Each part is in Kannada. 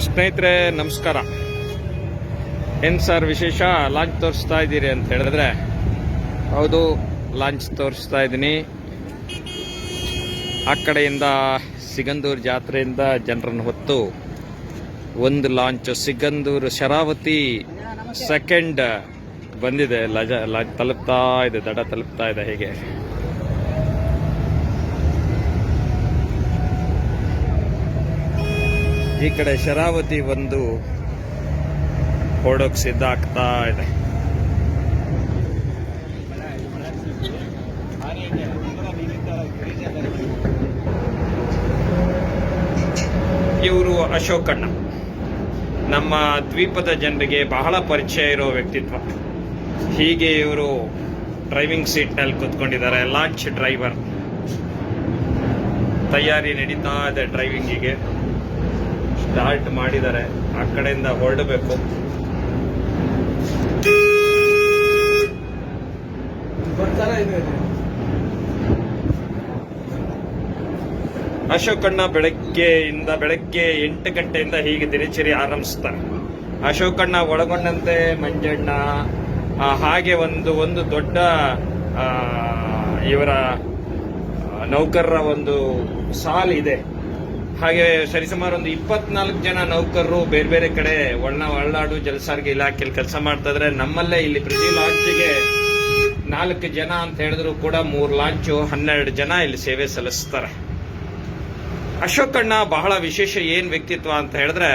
ಸ್ನೇಹಿತರೆ ನಮಸ್ಕಾರ. ಏನು ಸರ್ ವಿಶೇಷ? ಲಾಂಚ್ ತೋರಿಸ್ತಾ ಇದ್ದೀರಿ ಅಂತ ಹೇಳಿದ್ರೆ? ಹೌದು. ಲಾಂಚ್ ತೋರಿಸ್ತಾ ಇದ್ದೀನಿ. ಆ ಕಡೆಯಿಂದ ಸಿಗಂದೂರು ಜಾತ್ರೆಯಿಂದ ಜನರನ್ನು ಹೊತ್ತು ಒಂದು ಲಾಂಚ್. ಸಿಗಂದೂರು ಶರಾವತಿ ಸೆಕೆಂಡ್ ಬಂದಿದೆ. ಲಜ ಲಾಂಚ್ ತಲುಪ್ತಾ ಇದೆ ದಡ ತಲುಪ್ತಾ ಇದೆ ಹೇಗೆ. ಈ ಕಡೆ ಶರಾವತಿ ಒಂದು ಹೊರಡೋಕ್ ಸಿದ್ಧ ಆಗ್ತಾ ಇದೆ. ಇವರು ಅಶೋಕಣ್ಣ. ನಮ್ಮ ದ್ವೀಪದ ಜನರಿಗೆ ಬಹಳ ಪರಿಚಯ ಇರೋ ವ್ಯಕ್ತಿತ್ವ. ಹೀಗೆ ಇವರು ಡ್ರೈವಿಂಗ್ ಸೀಟ್ನಲ್ಲಿ ಕೂತ್ಕೊಂಡಿದ್ದಾರೆ. ಲಾಂಚ್ ಡ್ರೈವರ್ ತಯಾರಿ ನಡೀತಾ ಇದೆ ಡ್ರೈವಿಂಗಿಗೆ ಸ್ಟಾರ್ಟ್ ಮಾಡಿದ್ದಾರೆ ಆ ಕಡೆಯಿಂದ ಹೊರಡಬೇಕು. ಅಶೋಕಣ್ಣ ಬೆಳಗ್ಗೆಯಿಂದ ಬೆಳಗ್ಗೆ ಎಂಟು ಗಂಟೆಯಿಂದ ಹೀಗೆ ದಿನಚರಿ ಆರಂಭಿಸ್ತಾರೆ. ಅಶೋಕಣ್ಣ ಒಳಗೊಂಡಂತೆ ಮಂಜಣ್ಣ ಹಾಗೆ ಒಂದು ಒಂದು ದೊಡ್ಡ ಇವರ ನೌಕರರ ಒಂದು ಸಾಲ್ ಇದೆ. ಹಾಗೆ ಸರಿಸುಮಾರು ಒಂದು ಇಪ್ಪತ್ನಾಲ್ಕು ಜನ ನೌಕರರು ಬೇರೆ ಬೇರೆ ಕಡೆ ಒಳ್ಳ ಒಳನಾಡು ಜಲಸಾರಿಗೆ ಇಲಾಖೆಯಲ್ಲಿ ಕೆಲಸ ಮಾಡ್ತಾ ಇದ್ರೆ. ನಮ್ಮಲ್ಲೇ ಇಲ್ಲಿ ಪ್ರತಿ ಲಾಂಚ್ಗೆ ನಾಲ್ಕು ಜನ ಅಂತ ಹೇಳಿದ್ರು ಕೂಡ ಮೂರು ಲಾಂಚು ಹನ್ನೆರಡು ಜನ ಇಲ್ಲಿ ಸೇವೆ ಸಲ್ಲಿಸ್ತಾರೆ. ಅಶೋಕಣ್ಣ ಬಹಳ ವಿಶೇಷ ಏನ್ ವ್ಯಕ್ತಿತ್ವ ಅಂತ ಹೇಳಿದ್ರೆ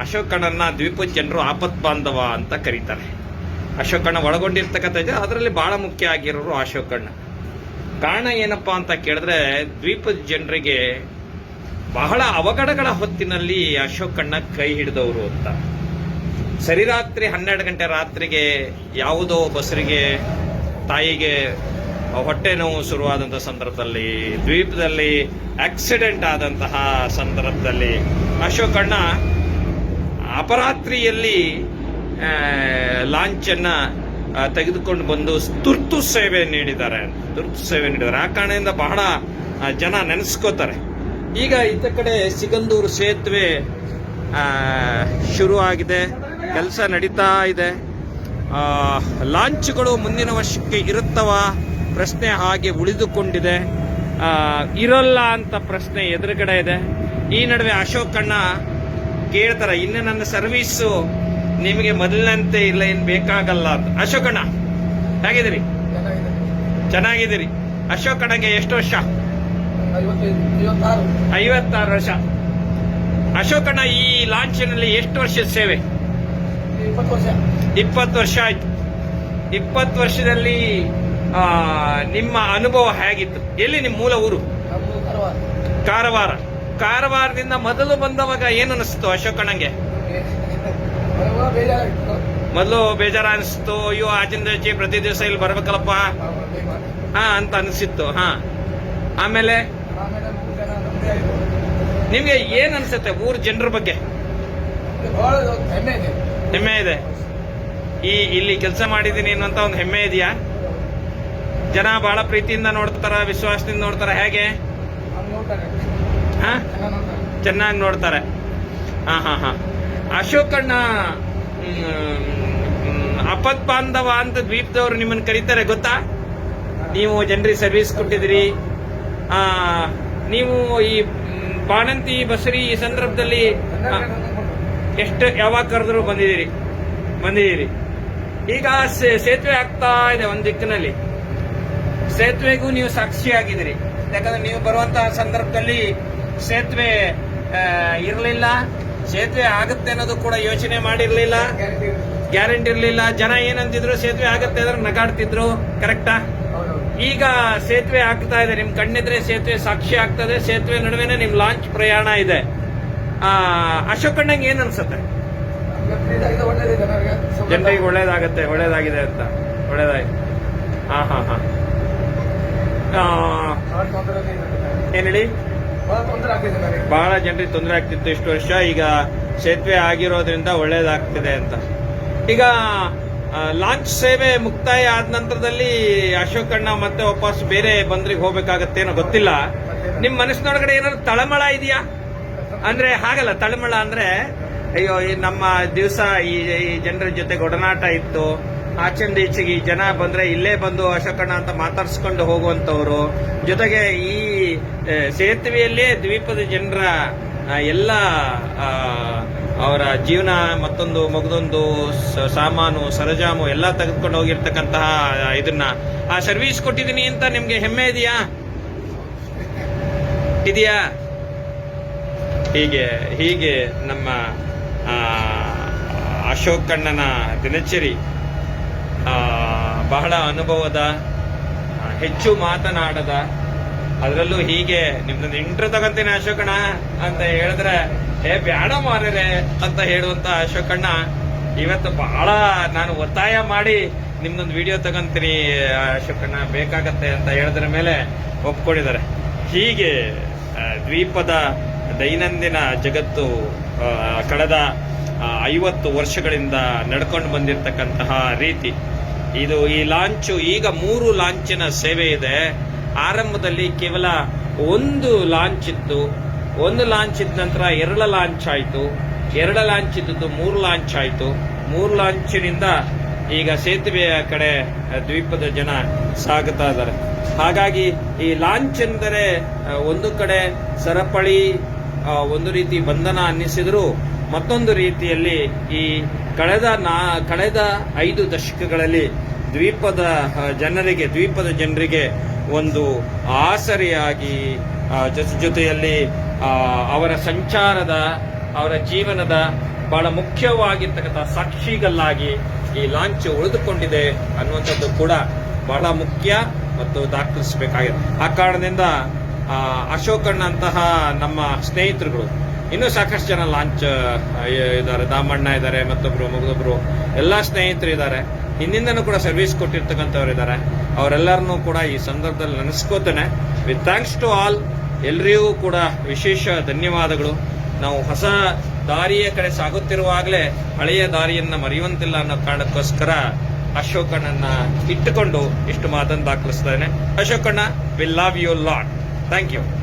ಅಶೋಕಣ್ಣನ ದ್ವೀಪದ ಜನರು ಆಪತ್ ಬಾಂಧವ ಅಂತ ಕರೀತಾರೆ. ಅಶೋಕಣ್ಣ ಒಳಗೊಂಡಿರ್ತಕ್ಕಂಥ ಇದೆ ಅದರಲ್ಲಿ ಬಹಳ ಮುಖ್ಯ ಆಗಿರೋರು ಅಶೋಕಣ್ಣ ಕಾರಣ ಏನಪ್ಪಾ ಅಂತ ಕೇಳಿದ್ರೆ ದ್ವೀಪದ ಜನರಿಗೆ ಬಹಳ ಅವಘಡಗಳ ಹೊತ್ತಿನಲ್ಲಿ ಅಶೋಕಣ್ಣ ಕೈ ಹಿಡಿದವರು ಅಂತ. ಸರಿ ರಾತ್ರಿ ಹನ್ನೆರಡು ಗಂಟೆ ರಾತ್ರಿಗೆ ಯಾವುದೋ ಬಸರಿಗೆ ತಾಯಿಗೆ ಹೊಟ್ಟೆ ನೋವು ಶುರುವಾದಂಥ ಸಂದರ್ಭದಲ್ಲಿ, ದ್ವೀಪದಲ್ಲಿ ಆಕ್ಸಿಡೆಂಟ್ ಆದಂತಹ ಸಂದರ್ಭದಲ್ಲಿ ಅಶೋಕಣ್ಣ ಅಪರಾತ್ರಿಯಲ್ಲಿ ಲಾಂಚನ್ನು ತೆಗೆದುಕೊಂಡು ಬಂದು ತುರ್ತು ಸೇವೆ ನೀಡಿದ್ದಾರೆ. ತುರ್ತು ಸೇವೆ ನೀಡಿದ್ದಾರೆ. ಆ ಕಾರಣದಿಂದ ಬಹಳ ಜನ ನೆನೆಸ್ಕೋತಾರೆ. ಈಗ ಇತ್ತ ಕಡೆ ಸಿಗಂದೂರು ಸೇತುವೆ ಶುರು ಆಗಿದೆ ಕೆಲಸ ನಡೀತಾ ಇದೆ. ಲಾಂಚ್ಗಳು ಮುಂದಿನ ವರ್ಷಕ್ಕೆ ಇರುತ್ತವ? ಪ್ರಶ್ನೆ ಹಾಗೆ ಉಳಿದುಕೊಂಡಿದೆ. ಇರಲ್ಲ ಅಂತ ಪ್ರಶ್ನೆ ಎದುರುಗಡೆ ಇದೆ. ಈ ನಡುವೆ ಅಶೋಕಣ್ಣ ಕೇಳ್ತಾರೆ, ಇನ್ನು ನನ್ನ ಸರ್ವೀಸು ನಿಮಗೆ ಮೊದಲಿನಂತೆ ಇಲ್ಲ, ಏನು ಬೇಕಾಗಲ್ಲ ಅಂತ. ಅಶೋಕಣ್ಣ ಹೇಗಿದ್ದೀರಿ? ಚೆನ್ನಾಗಿದ್ದೀರಿ. ಅಶೋಕಣ್ಣಗೆ ಎಷ್ಟು ವರ್ಷ? ಐವತ್ತಾರು. ವರ್ಷ. ಅಶೋಕಣ್ಣ ಈ ಲಾಂಚಿನಲ್ಲಿ ಎಷ್ಟು ವರ್ಷದ ಸೇವೆ? ಇಪ್ಪತ್ತು ವರ್ಷ. ಆಯ್ತು. ಇಪ್ಪತ್ತು ವರ್ಷದಲ್ಲಿ ನಿಮ್ಮ ಅನುಭವ ಹೇಗಿತ್ತು? ಎಲ್ಲಿ ನಿಮ್ಮ ಮೂಲ ಊರು? ಕಾರವಾರ. ಕಾರವಾರದಿಂದ ಮೊದಲು ಬಂದವಾಗ ಏನು ಅನಿಸ್ತು ಅಶೋಕಣ್ಣಂಗೆ? ಮೊದಲು ಬೇಜಾರ ಅನಿಸ್ತು ಅಯ್ಯೋ ಆಚಿಂದ ಆಚೆ ಪ್ರತಿ ದಿವಸ ಇಲ್ಲಿ ಬರ್ಬೇಕಲ್ಲಪ್ಪ. ಹಾ ಅಂತ ಅನಿಸಿತ್ತು ಹಾ. ಆಮೇಲೆ ನಿಮ್ಗೆ ಏನ್ ಅನ್ಸುತ್ತೆ ಊರ್ ಜನರ ಬಗ್ಗೆ? ಹೆಮ್ಮೆ ಇದೆ. ಈ, ಇಲ್ಲಿ ಕೆಲಸ ಮಾಡಿದ್ದೀನಿ ಅನ್ನುವಂತ ಒಂದು ಹೆಮ್ಮೆ ಇದೆಯಾ? ಜನ ಬಹಳ ಪ್ರೀತಿಯಿಂದ ನೋಡ್ತಾರ, ವಿಶ್ವಾಸದಿಂದ ನೋಡ್ತಾರ, ಹೇಗೆ? ಚೆನ್ನಾಗಿ ನೋಡ್ತಾರೆ. ಹಾ ಹಾ ಹಾ. ಅಶೋಕಣ್ಣ ಅಪತ್ ಬಾಂಧವ ಅಂತ ದ್ವೀಪದವ್ರು ನಿಮ್ಮನ್ನ ಕರೀತಾರೆ, ಗೊತ್ತಾ? ನೀವು ಜನರಿಗೆ ಸರ್ವಿಸ್ ಕೊಟ್ಟಿದ್ದೀರಿ. ನೀವು ಈ ಬಾಣಂತಿ ಬಸರಿ ಈ ಸಂದರ್ಭದಲ್ಲಿ ಎಷ್ಟು ಯಾವಾಗ ಕರೆದ್ರು ಬಂದಿದ್ದೀರಿ ಬಂದಿದ್ದೀರಿ. ಈಗ ಸೇತುವೆ ಆಗ್ತಾ ಇದೆ ಒಂದು ದಿಕ್ಕಿನಲ್ಲಿ. ಸೇತುವೆಗೂ ನೀವು ಸಾಕ್ಷಿಯಾಗಿದ್ದೀರಿ. ಯಾಕಂದ್ರೆ ನೀವು ಬರುವಂತಹ ಸಂದರ್ಭದಲ್ಲಿ ಸೇತುವೆ ಇರಲಿಲ್ಲ. ಸೇತುವೆ ಆಗುತ್ತೆ ಅನ್ನೋದು ಕೂಡ ಯೋಚನೆ ಮಾಡಿರಲಿಲ್ಲ. ಗ್ಯಾರಂಟಿ ಇರಲಿಲ್ಲ. ಜನ ಏನಂತಿದ್ರು ಸೇತುವೆ ಆಗುತ್ತೆ ಅಂದ್ರೆ ನಗಾಡ್ತಿದ್ರು. ಕರೆಕ್ಟಾ ಈಗ ಸೇತುವೆ ಆಗ್ತಾ ಇದೆ. ನಿಮ್ ಕಣ್ಣಿದ್ರೆ ಸೇತುವೆ ಸಾಕ್ಷಿ ಆಗ್ತದೆ. ಸೇತುವೆ ನಡುವೆನೆ ನಿಮ್ ಲಾಂಚ್ ಪ್ರಯಾಣ ಇದೆ. ಆ ಅಶೋಕಣ್ಣಂಗೆ ಏನ್ ಅನ್ಸುತ್ತೆ? ಜನರಿಗೆ ಒಳ್ಳೇದಾಗತ್ತೆ ಒಳ್ಳೇದಾಗಿದೆ ಅಂತ. ಒಳ್ಳೇದಾಯ್ತು ಹಾ ಹಾ ಹಾ. ಏನ್ ಹೇಳಿ? ಬಹಳ ಜನರಿಗೆ ತೊಂದರೆ ಆಗ್ತಿತ್ತು ಇಷ್ಟು ವರ್ಷ. ಈಗ ಸೇತುವೆ ಆಗಿರೋದ್ರಿಂದ ಒಳ್ಳೇದಾಗ್ತಿದೆ ಅಂತ. ಈಗ ಲಾಂಚ್ ಸೇವೆ ಮುಕ್ತಾಯ ಆದ ನಂತರದಲ್ಲಿ ಅಶೋಕಣ್ಣ ಮತ್ತೆ ವಾಪಸ್ ಬೇರೆ ಬಂದ್ರಿಗೆ ಹೋಗ್ಬೇಕಾಗತ್ತೇನೋ ಗೊತ್ತಿಲ್ಲ. ನಿಮ್ ಮನಸ್ಸಿನೊಳಗಡೆ ಏನಾದ್ರು ತಳಮಳ ಇದೆಯಾ? ಅಂದ್ರೆ ಹಾಗಲ್ಲ, ತಳಮಳ ಅಂದ್ರೆ, ಅಯ್ಯೋ, ಈ ನಮ್ಮ ದಿವಸ ಈ ಜನರ ಜೊತೆ ಒಡನಾಟ ಇತ್ತು. ಆಚೆಂದ ಈಚೆಗೆ ಈ ಜನ ಬಂದ್ರೆ ಇಲ್ಲೇ ಬಂದು ಅಶೋಕಣ್ಣ ಅಂತ ಮಾತಾಡ್ಸ್ಕೊಂಡು ಹೋಗುವಂತವ್ರು ಜೊತೆಗೆ ಈ ಸೇತುವೆಯಲ್ಲೇ ದ್ವೀಪದ ಜನರ ಎಲ್ಲ ಅವರ ಜೀವನ, ಮತ್ತೊಂದು ಮಗದೊಂದು ಸಾಮಾನು, ಸರಜಾಮು ಎಲ್ಲ ತೆಗೆದುಕೊಂಡು ಹೋಗಿರ್ತಕ್ಕಂತಹ ಇದನ್ನ. ಆ ಸರ್ವಿಸ್ ಕೊಟ್ಟಿದ್ದೀನಿ ಅಂತ ನಿಮ್ಗೆ ಹೆಮ್ಮೆ ಇದೆಯಾ? ಇದೆಯಾ? ಹೀಗೆ ಹೀಗೆ ನಮ್ಮ ಅಶೋಕ್ ಕಣ್ಣನ ದಿನಚರಿ ಬಹಳ ಅನುಭವದ ಹೆಚ್ಚು ಮಾತನಾಡದ ಅದರಲ್ಲೂ ಹೀಗೆ ನಿಮ್ದೊಂದು ಇಂಟ್ರ್ ತಗೊಂತೀನಿ ಅಶೋಕಣ್ಣ ಅಂತ ಹೇಳಿದ್ರೆ ಏ ಬ್ಯಾಡ ಮಾರರೆ ಅಂತ ಹೇಳುವಂತ ಅಶೋಕಣ್ಣ, ಇವತ್ತು ಬಹಳ ನಾನು ಒತ್ತಾಯ ಮಾಡಿ ನಿಮ್ದೊಂದು ವಿಡಿಯೋ ತಗೊಂತೀನಿ ಅಶೋಕಣ್ಣ, ಬೇಕಾಗತ್ತೆ ಅಂತ ಹೇಳಿದ್ರ ಮೇಲೆ ಒಪ್ಕೊಂಡಿದ್ದಾರೆ. ಹೀಗೆ ದ್ವೀಪದ ದೈನಂದಿನ ಜಗತ್ತು ಕಳೆದ ಐವತ್ತು ವರ್ಷಗಳಿಂದ ನಡ್ಕೊಂಡು ಬಂದಿರತಕ್ಕಂತಹ ರೀತಿ. ಇದು ಈ ಲಾಂಚು, ಈಗ ಮೂರು ಲಾಂಚಿನ ಸೇವೆ ಇದೆ. ಆರಂಭದಲ್ಲಿ ಕೇವಲ ಒಂದು ಲಾಂಚ್ ಇತ್ತು. ಒಂದು ಲಾಂಚ್ ಇದ್ದ ನಂತರ ಎರಡು ಲಾಂಚ್ ಆಯಿತು. ಎರಡು ಲಾಂಚ್ ಇದ್ದದ್ದು ಮೂರು ಲಾಂಚ್ ಆಯಿತು. ಮೂರು ಲಾಂಚಿನಿಂದ ಈಗ ಸೇತುವೆಯ ಕಡೆ ದ್ವೀಪದ ಜನ ಸಾಗುತ್ತಾ ಇದ್ದಾರೆ. ಹಾಗಾಗಿ ಈ ಲಾಂಚ್ ಎಂದರೆ ಒಂದು ಕಡೆ ಸರಪಳಿ ಒಂದು ರೀತಿ ಬಂಧನ ಅನ್ನಿಸಿದರೂ ಮತ್ತೊಂದು ರೀತಿಯಲ್ಲಿ ಈ ಕಳೆದ ನಾ, ಕಳೆದ ಐದು ದಶಕಗಳಲ್ಲಿ ದ್ವೀಪದ ಜನರಿಗೆ ದ್ವೀಪದ ಜನರಿಗೆ ಒಂದು ಆಸರೆಯಾಗಿ ಜೊತೆ, ಜೊತೆಯಲ್ಲಿ ಅವರ ಸಂಚಾರದ, ಅವರ ಜೀವನದ ಬಹಳ ಮುಖ್ಯವಾಗಿರ್ತಕ್ಕಂಥ ಸಾಕ್ಷಿಗಲ್ಲಾಗಿ ಈ ಲಾಂಚ್ ಉಳಿದುಕೊಂಡಿದೆ ಅನ್ನುವಂಥದ್ದು ಕೂಡ ಬಹಳ ಮುಖ್ಯ ಮತ್ತು ದಾಖಲಿಸಬೇಕಾಗಿದೆ. ಆ ಕಾರಣದಿಂದ ಅಶೋಕಣ್ಣಂತಹ ನಮ್ಮ ಸ್ನೇಹಿತರುಗಳು, ಇನ್ನೂ ಸಾಕಷ್ಟು ಜನ ಲಾಂಚ್ ಇದ್ದಾರೆ. ದಾಮಣ್ಣ ಇದ್ದಾರೆ, ಮತ್ತೊಬ್ರು, ಮಗದೊಬ್ರು, ಎಲ್ಲ ಸ್ನೇಹಿತರು ಇದ್ದಾರೆ. ಹಿಂದಿಂದನೂ ಕೂಡ ಸರ್ವಿಸ್ ಕೊಟ್ಟಿರ್ತಕ್ಕಂಥವ್ರು ಇದ್ದಾರೆ ಅವರೆಲ್ಲರನ್ನೂ ಕೂಡ ಈ ಸಂದರ್ಭದಲ್ಲಿ ನೆನೆಸ್ಕೋತೇನೆ. ವಿತ್ ಥ್ಯಾಂಕ್ಸ್ ಟು ಆಲ್ ಎಲ್ರಿಗೂ ಕೂಡ ವಿಶೇಷ ಧನ್ಯವಾದಗಳು. ನಾವು ಹೊಸ ದಾರಿಯ ಕಡೆ ಸಾಗುತ್ತಿರುವಾಗಲೇ ಹಳೆಯ ದಾರಿಯನ್ನು ಮರೆಯುವಂತಿಲ್ಲ ಅನ್ನೋ ಕಾರಣಕ್ಕೋಸ್ಕರ ಅಶೋಕಣ್ಣನ್ನ ಇಟ್ಟುಕೊಂಡು ಇಷ್ಟು ಮಾತನ್ನು ದಾಖಲಿಸ್ತೇನೆ ಅಶೋಕಣ್ಣ will love you lot thank you